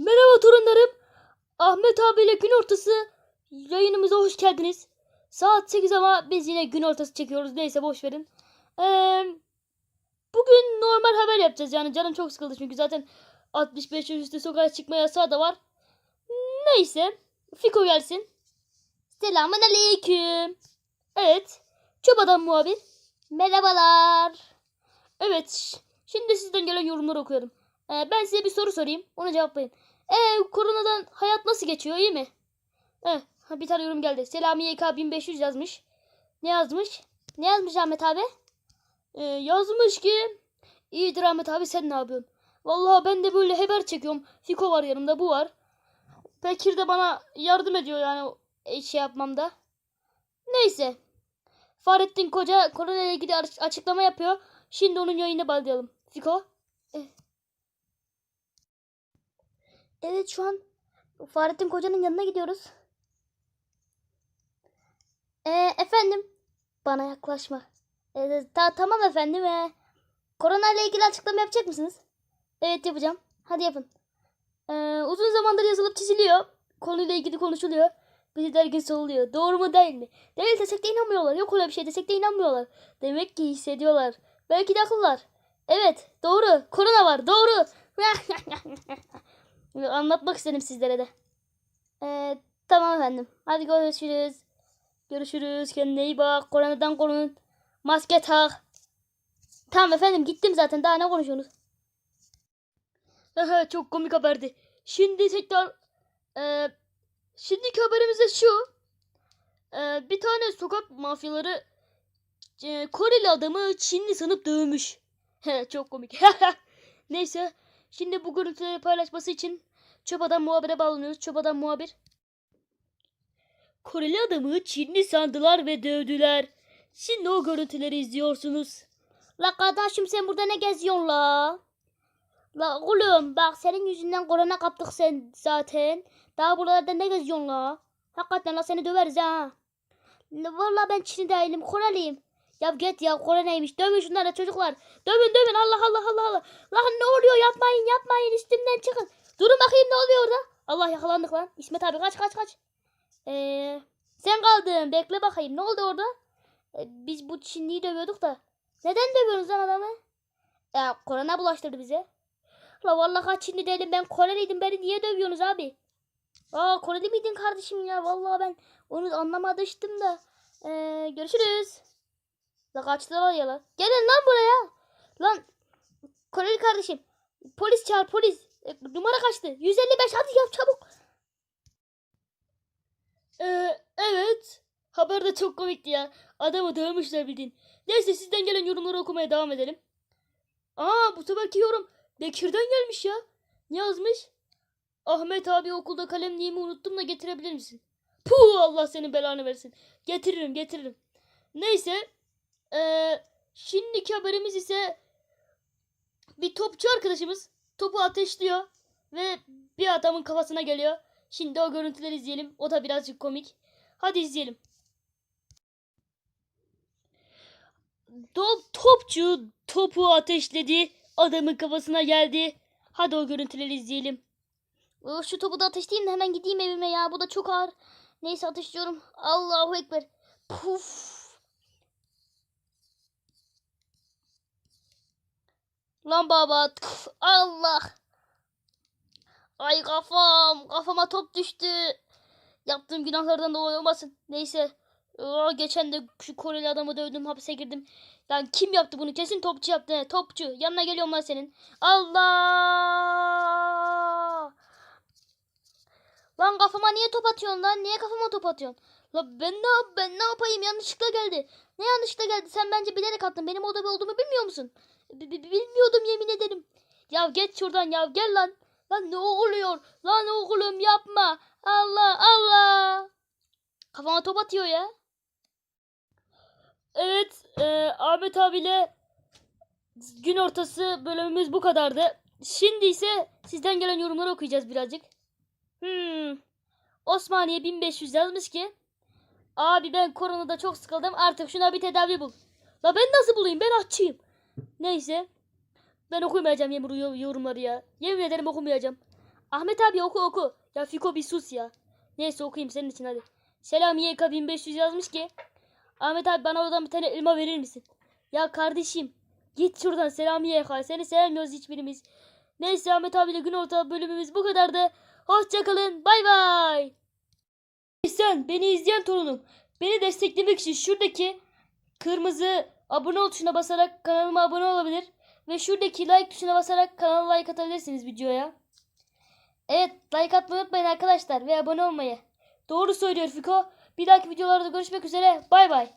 Merhaba torunlarım. Ahmet abiyle gün ortası yayınımıza hoş geldiniz. Saat 8 ama biz yine gün ortası çekiyoruz. Neyse boş verin. Ee, bugün normal haber yapacağız. Yani canım çok sıkıldı çünkü zaten 65 yaş üstü sokağa çıkma yasağı da var. Neyse. Fiko gelsin. Selamun aleyküm. Evet. Çobadan muhabir. Merhabalar. Evet. Şimdi sizden gelen yorumları okuyorum. Ee, ben size bir soru sorayım. Ona cevaplayın. Ee, koronadan hayat nasıl geçiyor? iyi mi? Eh, ha, bir tane yorum geldi. Selami YK 1500 yazmış. Ne yazmış? Ne yazmış Ahmet abi? Ee, yazmış ki İyidir Ahmet abi sen ne yapıyorsun? Vallahi ben de böyle haber çekiyorum. Fiko var yanımda bu var. Bekir de bana yardım ediyor yani e, şey yapmamda. Neyse. Fahrettin Koca korona ile ilgili aç- açıklama yapıyor. Şimdi onun yayını bağlayalım. Fiko. Eh. Evet şu an Fahrettin Koca'nın yanına gidiyoruz. Ee, efendim. Bana yaklaşma. Ee, ta tamam efendim. Ee, korona ile ilgili açıklama yapacak mısınız? Evet yapacağım. Hadi yapın. Ee, uzun zamandır yazılıp çiziliyor. Konuyla ilgili konuşuluyor. Bir dergin soruluyor. Doğru mu değil mi? Değil desek de inanmıyorlar. Yok öyle bir şey desek de inanmıyorlar. Demek ki hissediyorlar. Belki de haklılar. Evet doğru. Korona var. Doğru. Anlatmak istedim sizlere de. Ee, tamam efendim. Hadi görüşürüz. Görüşürüz. Kendine iyi bak. Koronadan korunun. Maske tak. Tamam efendim gittim zaten. Daha ne konuşuyorsunuz? Çok komik haberdi. Şimdi tekrar e, şimdiki haberimiz de şu. E, bir tane sokak mafyaları e, Koreli adamı Çinli sanıp dövmüş. Çok komik. Neyse. Şimdi bu görüntüleri paylaşması için Çöp muhabire bağlanıyoruz. Çöp muhabir. Koreli adamı Çinli sandılar ve dövdüler. Şimdi o görüntüleri izliyorsunuz. La kardeşim sen burada ne geziyorsun la? La oğlum bak senin yüzünden korona kaptık sen zaten. Daha buralarda ne geziyorsun la? Hakikaten la seni döveriz ha. La Vallahi ben Çinli değilim Koreliyim. Ya git ya koronaymış. Dövün şunları çocuklar. Dövün dövün Allah Allah Allah Allah. Lan ne oluyor yapmayın yapmayın üstümden çıkın. Durun bakayım ne oluyor orada. Allah yakalandık lan. İsmet abi kaç kaç kaç. Ee, sen kaldın bekle bakayım ne oldu orada? Ee, biz bu Çinliyi dövüyorduk da. Neden dövüyorsunuz lan adamı? Ya korona bulaştırdı bize. La vallahi Çinli değilim ben Koreliydim beni niye dövüyorsunuz abi? Aa Koreli miydin kardeşim ya? Vallahi ben onu anlamamıştım da. Ee, görüşürüz. La kaçtılar ya lan. Gelin lan buraya. Lan Koreli kardeşim. Polis çağır polis. E, numara kaçtı? 155 hadi yap çabuk. Ee, evet. Haber de çok komikti ya. Adamı dövmüşler bildiğin. Neyse sizden gelen yorumları okumaya devam edelim. Aa bu seferki yorum Bekir'den gelmiş ya. Ne yazmış? Ahmet abi okulda kalemliğimi unuttum da getirebilir misin? Puh Allah senin belanı versin. Getiririm getiririm. Neyse. Ee, şimdiki haberimiz ise bir topçu arkadaşımız topu ateşliyor ve bir adamın kafasına geliyor. Şimdi o görüntüleri izleyelim. O da birazcık komik. Hadi izleyelim. Top, topçu topu ateşledi. Adamın kafasına geldi. Hadi o görüntüleri izleyelim. Şu topu da ateşleyeyim de hemen gideyim evime ya. Bu da çok ağır. Neyse ateşliyorum. Allahu Ekber. Puf. Lan baba. Allah. Ay kafam. Kafama top düştü. Yaptığım günahlardan dolayı olmasın. Neyse. Aa, geçen de şu Koreli adamı dövdüm. Hapise girdim. Lan kim yaptı bunu? Kesin topçu yaptı. he, Topçu. Yanına geliyorum lan senin. Allah. Lan kafama niye top atıyorsun lan? Niye kafama top atıyorsun? La ben ne ben ne yapayım? Yanlışlıkla geldi. Ne yanlışlıkla geldi? Sen bence bilerek attın. Benim orada bir olduğumu bilmiyor musun? B- bilmiyordum yemin ederim. Ya geç şuradan ya gel lan. Lan ne oluyor? Lan oğlum yapma. Allah Allah. Kafama top atıyor ya. Evet e, Ahmet abiyle gün ortası bölümümüz bu kadardı. Şimdi ise sizden gelen yorumları okuyacağız birazcık. Hmm. Osmaniye 1500 yazmış ki Abi ben koronada çok sıkıldım artık şuna bir tedavi bul. La ben nasıl bulayım ben açayım. Neyse. Ben okumayacağım yemin yor- yorumları ya. Yemin ederim okumayacağım. Ahmet abi oku oku. Ya Fiko bir sus ya. Neyse okuyayım senin için hadi. Selam YK 1500 yazmış ki. Ahmet abi bana oradan bir tane elma verir misin? Ya kardeşim git şuradan selam YK. Seni sevmiyoruz hiçbirimiz. Neyse Ahmet abiyle gün orta bölümümüz bu kadardı. Hoşçakalın. Bay bay. Sen beni izleyen torunum. Beni desteklemek için şuradaki kırmızı abone ol tuşuna basarak kanalıma abone olabilir. Ve şuradaki like tuşuna basarak kanala like atabilirsiniz videoya. Evet like atmayı unutmayın arkadaşlar ve abone olmayı. Doğru söylüyor Fiko. Bir dahaki videolarda görüşmek üzere. Bay bay.